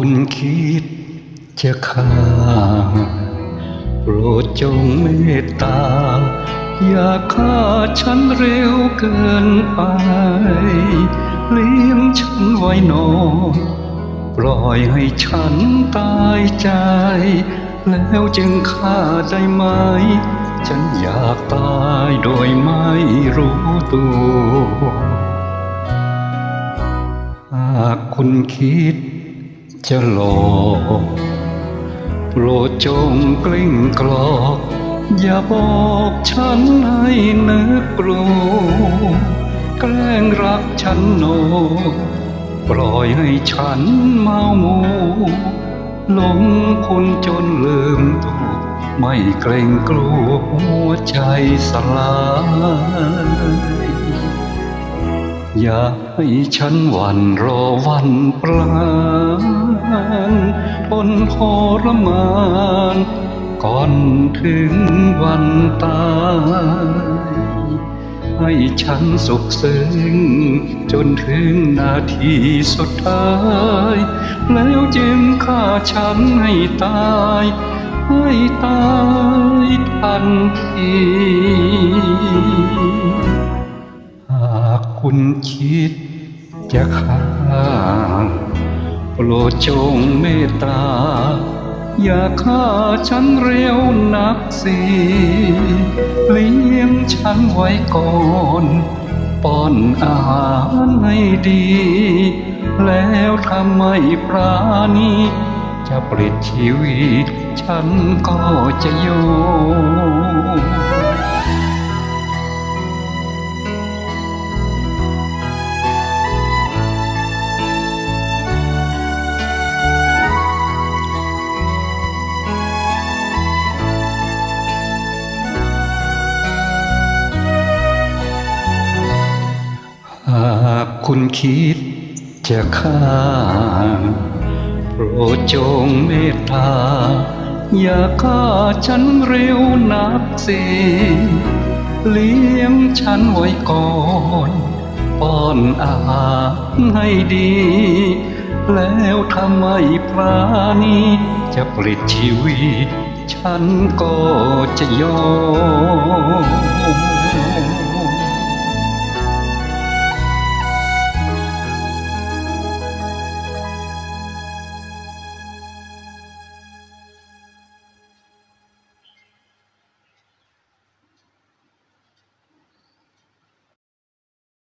คุณคิดจะฆ่าโปรดจงเมตตา อย่าฆ่าฉันเร็วเกินไป เลี้ยงฉันไว้นอ ปล่อยให้ฉันตายใจ แล้วจึงฆ่าได้ไหม ฉันอยากตายโดยไม่รู้ตัวหากคุณคิด จะหลอกโปรดจงกลิ้งกลอก อย่าบอกฉันให้นึกกลัวแกล้งรักฉันโน ปล่อยให้ฉันเมามัวหลงคุณจนลืมตัวไม่เกรงกลัวหัวใจสลาย อย่าให้ฉันหวันรอวันปลานทนทรมาน ก่อนถึงวันตายให้ฉันสุขซึ้งจนถึงนาทีสุดท้าย แล้วจึงฆ่าฉันให้ตาย ให้ตายทันที คุณคิดจะฆ่าโปรดจงเมตตา อย่าฆ่าฉันเร็วนักสิเลี้ยงฉันไว้ก่อนป้อนอาหารให้ดี แล้วทำไมปราณีจะปลิดชีวิต ฉันก็จะโยากคุณคิดจะฆ่า โปรดจงเมตตา อย่าฆ่าฉันเร็วนักสิเลี้ยงฉันไว้ก่อนป้อนอาหารให้ดี แล้วทำไมปราณีจะปลิดชีวิต ฉันก็จะยอม